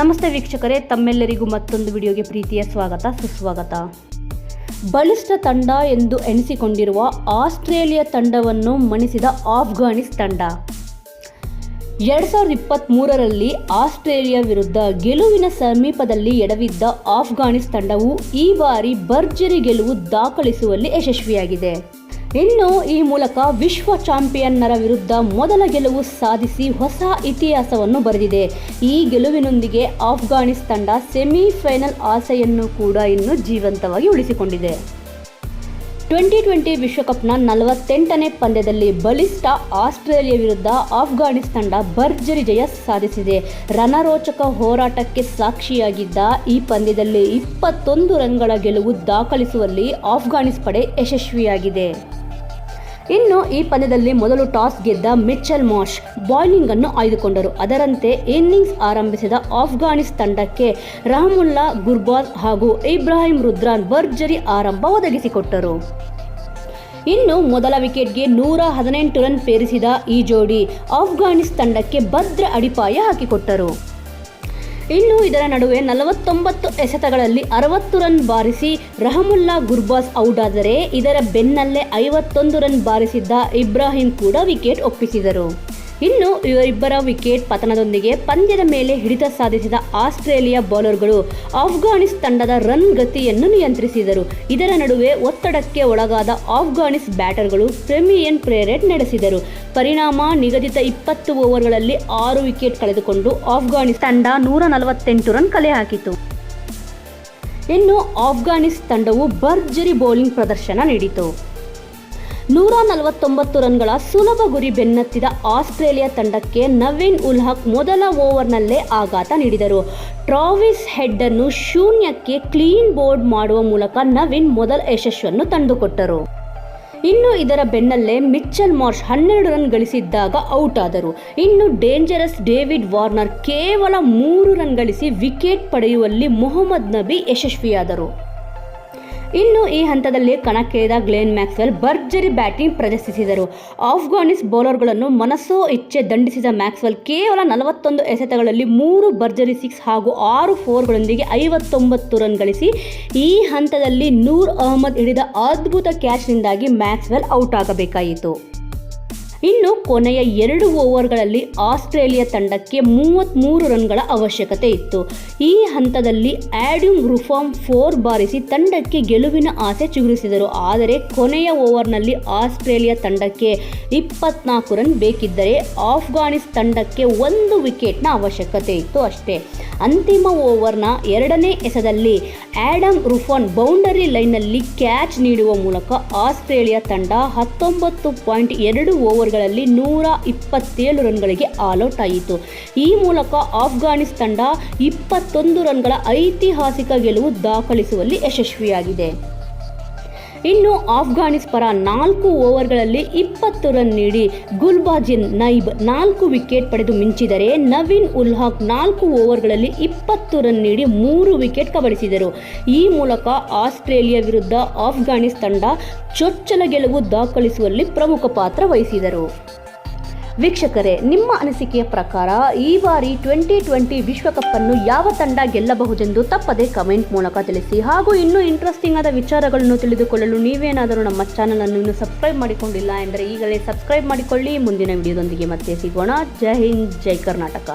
ನಮಸ್ತೆ ವೀಕ್ಷಕರೇ, ತಮ್ಮೆಲ್ಲರಿಗೂ ಮತ್ತೊಂದು ವಿಡಿಯೋಗೆ ಪ್ರೀತಿಯ ಸ್ವಾಗತ, ಸುಸ್ವಾಗತ. ಬಲಿಷ್ಠ ತಂಡ ಎಂದು ಎನಿಸಿಕೊಂಡಿರುವ ಆಸ್ಟ್ರೇಲಿಯಾ ತಂಡವನ್ನು ಮಣಿಸಿದ ಆಫ್ಘಾನಿಸ್ ತಂಡ. ಎರಡು ಸಾವಿರದ ಇಪ್ಪತ್ತ್ಮೂರರಲ್ಲಿ ಆಸ್ಟ್ರೇಲಿಯಾ ವಿರುದ್ಧ ಗೆಲುವಿನ ಸಮೀಪದಲ್ಲಿ ಎಡವಿದ್ದ ಆಫ್ಘಾನಿಸ್ ತಂಡವು ಈ ಬಾರಿ ಭರ್ಜರಿ ಗೆಲುವು ದಾಖಲಿಸುವಲ್ಲಿ ಯಶಸ್ವಿಯಾಗಿದೆ. ಇನ್ನು ಈ ಮೂಲಕ ವಿಶ್ವ ಚಾಂಪಿಯನ್ನರ ವಿರುದ್ಧ ಮೊದಲ ಗೆಲುವು ಸಾಧಿಸಿ ಹೊಸ ಇತಿಹಾಸವನ್ನು ಬರೆದಿದೆ. ಈ ಗೆಲುವಿನೊಂದಿಗೆ ಆಫ್ಘಾನಿಸ್ತಾನ ಸೆಮಿಫೈನಲ್ ಆಸೆಯನ್ನು ಕೂಡ ಇನ್ನು ಜೀವಂತವಾಗಿ ಉಳಿಸಿಕೊಂಡಿದೆ. ಟ್ವೆಂಟಿ ಟ್ವೆಂಟಿ ವಿಶ್ವಕಪ್ನ ನಲವತ್ತೆಂಟನೇ ಪಂದ್ಯದಲ್ಲಿ ಬಲಿಷ್ಠ ಆಸ್ಟ್ರೇಲಿಯಾ ವಿರುದ್ಧ ಆಫ್ಘಾನಿಸ್ತಾನ ಭರ್ಜರಿ ಜಯ ಸಾಧಿಸಿದೆ. ರಣರೋಚಕ ಹೋರಾಟಕ್ಕೆ ಸಾಕ್ಷಿಯಾಗಿದ್ದ ಈ ಪಂದ್ಯದಲ್ಲಿ ಇಪ್ಪತ್ತೊಂದು ರನ್ಗಳ ಗೆಲುವು ದಾಖಲಿಸುವಲ್ಲಿ ಆಫ್ಘಾನಿಸ್ ಪಡೆ ಯಶಸ್ವಿಯಾಗಿದೆ. ಇನ್ನು ಈ ಪಂದ್ಯದಲ್ಲಿ ಮೊದಲು ಟಾಸ್ ಗೆದ್ದ ಮಿಚ್ಚಲ್ ಮಾಶ್ ಬೌಲಿಂಗ್ ಅನ್ನು ಆಯ್ದುಕೊಂಡರು. ಅದರಂತೆ ಇನ್ನಿಂಗ್ಸ್ ಆರಂಭಿಸಿದ ಆಫ್ಘಾನಿಸ್ ತಂಡಕ್ಕೆ ರಹಮುಲ್ಲಾ ಗುರ್ಬಾಜ್ ಹಾಗೂ ಇಬ್ರಾಹಿಂ ರುದ್ರಾನ್ ಭರ್ಜರಿ ಆರಂಭ ಒದಗಿಸಿಕೊಟ್ಟರು. ಇನ್ನು ಮೊದಲ ವಿಕೆಟ್ಗೆ ನೂರ ಹದಿನೆಂಟು ರನ್ ಪೇರಿಸಿದ ಈ ಜೋಡಿ ಆಫ್ಘಾನಿಸ್ ತಂಡಕ್ಕೆ ಭದ್ರ ಅಡಿಪಾಯ ಹಾಕಿಕೊಟ್ಟರು. ಇನ್ನು ಇದರ ನಡುವೆ ನಲವತ್ತೊಂಬತ್ತು ಎಸೆತಗಳಲ್ಲಿ ಅರವತ್ತು ರನ್ ಬಾರಿಸಿ ರಹಮುಲ್ಲಾ ಗುರ್ಬಾಸ್ ಔಟ್ ಆದರೆ ಇದರ ಬೆನ್ನಲ್ಲೇ ಐವತ್ತೊಂದು ರನ್ ಬಾರಿಸಿದ್ದ ಇಬ್ರಾಹಿಂ ಕೂಡ ವಿಕೆಟ್ ಒಪ್ಪಿಸಿದರು. ಇನ್ನು ಇವರಿಬ್ಬರ ವಿಕೆಟ್ ಪತನದೊಂದಿಗೆ ಪಂದ್ಯದ ಮೇಲೆ ಹಿಡಿತ ಸಾಧಿಸಿದ ಆಸ್ಟ್ರೇಲಿಯಾ ಬೌಲರ್ಗಳು ಆಫ್ಘಾನಿಸ್ ತಂಡದ ರನ್ ಗತಿಯನ್ನು ನಿಯಂತ್ರಿಸಿದರು. ಇದರ ನಡುವೆ ಒತ್ತಡಕ್ಕೆ ಒಳಗಾದ ಆಫ್ಘಾನಿಸ್ ಬ್ಯಾಟರ್ಗಳು ಪ್ರೆಮಿಯನ್ ಪ್ರೇರೇಟ್ ನಡೆಸಿದರು. ಪರಿಣಾಮ ನಿಗದಿತ ಇಪ್ಪತ್ತು ಓವರ್ಗಳಲ್ಲಿ ಆರು ವಿಕೆಟ್ ಕಳೆದುಕೊಂಡು ಆಫ್ಘಾನಿಸ್ ತಂಡ ನೂರ ನಲವತ್ತೆಂಟು ರನ್ ಕಲೆ ಹಾಕಿತು. ಇನ್ನು ಆಫ್ಘಾನಿಸ್ ತಂಡವು ಭರ್ಜರಿ ಬೌಲಿಂಗ್ ಪ್ರದರ್ಶನ ನೀಡಿತು. ನೂರ ನಲವತ್ತೊಂಬತ್ತು ರನ್ಗಳ ಸುಲಭ ಗುರಿ ಬೆನ್ನತ್ತಿದ ಆಸ್ಟ್ರೇಲಿಯಾ ತಂಡಕ್ಕೆ ನವೀನ್ ಉಲ್ ಹಕ್ ಮೊದಲ ಓವರ್ನಲ್ಲೇ ಆಘಾತ ನೀಡಿದರು. ಟ್ರಾವಿಸ್ ಹೆಡ್ ಅನ್ನು ಶೂನ್ಯಕ್ಕೆ ಕ್ಲೀನ್ ಬೋರ್ಡ್ ಮಾಡುವ ಮೂಲಕ ನವೀನ್ ಮೊದಲ ಯಶಸ್ಸನ್ನು ತಂದುಕೊಟ್ಟರು. ಇನ್ನು ಇದರ ಬೆನ್ನಲ್ಲೇ ಮಿಚ್ಚಲ್ ಮಾರ್ಷ್ ಹನ್ನೆರಡು ರನ್ ಗಳಿಸಿದ್ದಾಗ ಔಟ್ ಆದರು ಇನ್ನು ಡೇಂಜರಸ್ ಡೇವಿಡ್ ವಾರ್ನರ್ ಕೇವಲ ಮೂರು ರನ್ ಗಳಿಸಿ ವಿಕೆಟ್ ಪಡೆಯುವಲ್ಲಿ ಮೊಹಮ್ಮದ್ ನಬಿ ಯಶಸ್ವಿಯಾದರು. ಇನ್ನು ಈ ಹಂತದಲ್ಲಿ ಕಣಕ್ಕಿಳಿದ ಗ್ಲೇನ್ ಮ್ಯಾಕ್ಸ್ವೆಲ್ ಭರ್ಜರಿ ಬ್ಯಾಟಿಂಗ್ ಪ್ರದರ್ಶಿಸಿದರು. ಆಫ್ಘಾನಿಸ್ ಬೌಲರ್ಗಳನ್ನು ಮನಸ್ಸೋ ಇಚ್ಛೆ ದಂಡಿಸಿದ ಮ್ಯಾಕ್ಸ್ವೆಲ್ ಕೇವಲ ನಲವತ್ತೊಂದು ಎಸೆತಗಳಲ್ಲಿ ಮೂರು ಭರ್ಜರಿ ಸಿಕ್ಸ್ ಹಾಗೂ ಆರು ಫೋರ್ಗಳೊಂದಿಗೆ ಐವತ್ತೊಂಬತ್ತು ರನ್ ಗಳಿಸಿ ಈ ಹಂತದಲ್ಲಿ ನೂರ್ ಅಹಮದ್ ಹಿಡಿದ ಅದ್ಭುತ ಕ್ಯಾಚ್ನಿಂದಾಗಿ ಮ್ಯಾಕ್ಸ್ವೆಲ್ ಔಟ್ ಆಗಬೇಕಾಯಿತು. ಇನ್ನು ಕೊನೆಯ ಎರಡು ಓವರ್ಗಳಲ್ಲಿ ಆಸ್ಟ್ರೇಲಿಯಾ ತಂಡಕ್ಕೆ ಮೂವತ್ತ್ಮೂರು ರನ್ಗಳ ಅವಶ್ಯಕತೆ ಇತ್ತು. ಈ ಹಂತದಲ್ಲಿ ಆ್ಯಡ್ಯೂಮ್ ರುಫಾಮ್ ಫೋರ್ ಬಾರಿಸಿ ತಂಡಕ್ಕೆ ಗೆಲುವಿನ ಆಸೆ ಚಿಗುರಿಸಿದರು. ಆದರೆ ಕೊನೆಯ ಓವರ್ನಲ್ಲಿ ಆಸ್ಟ್ರೇಲಿಯಾ ತಂಡಕ್ಕೆ ಇಪ್ಪತ್ನಾಲ್ಕು ರನ್ ಬೇಕಿದ್ದರೆ ಆಫ್ಘಾನಿಸ್ ತಂಡಕ್ಕೆ ಒಂದು ವಿಕೆಟ್ನ ಅವಶ್ಯಕತೆ ಇತ್ತು ಅಷ್ಟೇ. ಅಂತಿಮ ಓವರ್ನ ಎರಡನೇ ಎಸೆದಲ್ಲಿ ಆ್ಯಡಮ್ ರುಫಾನ್ ಬೌಂಡರಿ ಲೈನ್ನಲ್ಲಿ ಕ್ಯಾಚ್ ನೀಡುವ ಮೂಲಕ ಆಸ್ಟ್ರೇಲಿಯಾ ತಂಡ ಹತ್ತೊಂಬತ್ತು ಪಾಯಿಂಟ್ ಎರಡು ಓವರ್ಗಳಲ್ಲಿ ನೂರ ಇಪ್ಪತ್ತೇಳು ರನ್ಗಳಿಗೆ ಆಲ್ಔಟ್ ಆಯಿತು. ಈ ಮೂಲಕ ಆಫ್ಘಾನಿಸ್ ತಂಡ ಇಪ್ಪತ್ತೊಂದು ರನ್ಗಳ ಐತಿಹಾಸಿಕ ಗೆಲುವು ದಾಖಲಿಸುವಲ್ಲಿ ಯಶಸ್ವಿಯಾಗಿದೆ. ಇನ್ನು ಆಫ್ಘಾನಿಸ್ ಪರ ನಾಲ್ಕು ಓವರ್ಗಳಲ್ಲಿ ಇಪ್ಪತ್ತು ರನ್ ನೀಡಿ ಗುಲ್ಬಾಜಿನ್ ನೈಬ್ ನಾಲ್ಕು ವಿಕೆಟ್ ಪಡೆದು ಮಿಂಚಿದರೆ ನವೀನ್ ಉಲ್ಹಾಕ್ ನಾಲ್ಕು ಓವರ್ಗಳಲ್ಲಿ ಇಪ್ಪತ್ತು ರನ್ ನೀಡಿ ಮೂರು ವಿಕೆಟ್ ಕಬಳಿಸಿದರು. ಈ ಮೂಲಕ ಆಸ್ಟ್ರೇಲಿಯಾ ವಿರುದ್ಧ ಆಫ್ಘಾನಿಸ್ ತಂಡ ಚೊಚ್ಚಲ ಗೆಲುವು ದಾಖಲಿಸುವಲ್ಲಿ ಪ್ರಮುಖ ಪಾತ್ರ ವಹಿಸಿದರು. ವೀಕ್ಷಕರೇ, ನಿಮ್ಮ ಅನಿಸಿಕೆಯ ಪ್ರಕಾರ ಈ ಬಾರಿ ಟ್ವೆಂಟಿ ಟ್ವೆಂಟಿ ವಿಶ್ವಕಪ್ಪನ್ನು ಯಾವ ತಂಡ ಗೆಲ್ಲಬಹುದೆಂದು ತಪ್ಪದೆ ಕಮೆಂಟ್ ಮೂಲಕ ತಿಳಿಸಿ ಹಾಗೂ ಇನ್ನೂ ಇಂಟ್ರೆಸ್ಟಿಂಗ್ ಆದ ವಿಚಾರಗಳನ್ನು ತಿಳಿದುಕೊಳ್ಳಲು ನೀವೇನಾದರೂ ನಮ್ಮ ಚಾನಲನ್ನು ಇನ್ನೂ ಸಬ್ಸ್ಕ್ರೈಬ್ ಮಾಡಿಕೊಂಡಿಲ್ಲ ಎಂದರೆ ಈಗಲೇ ಸಬ್ಸ್ಕ್ರೈಬ್ ಮಾಡಿಕೊಳ್ಳಿ. ಮುಂದಿನ ವಿಡಿಯೋದೊಂದಿಗೆ ಮತ್ತೆ ಸಿಗೋಣ. ಜೈ ಹಿಂದ್, ಜೈ ಕರ್ನಾಟಕ.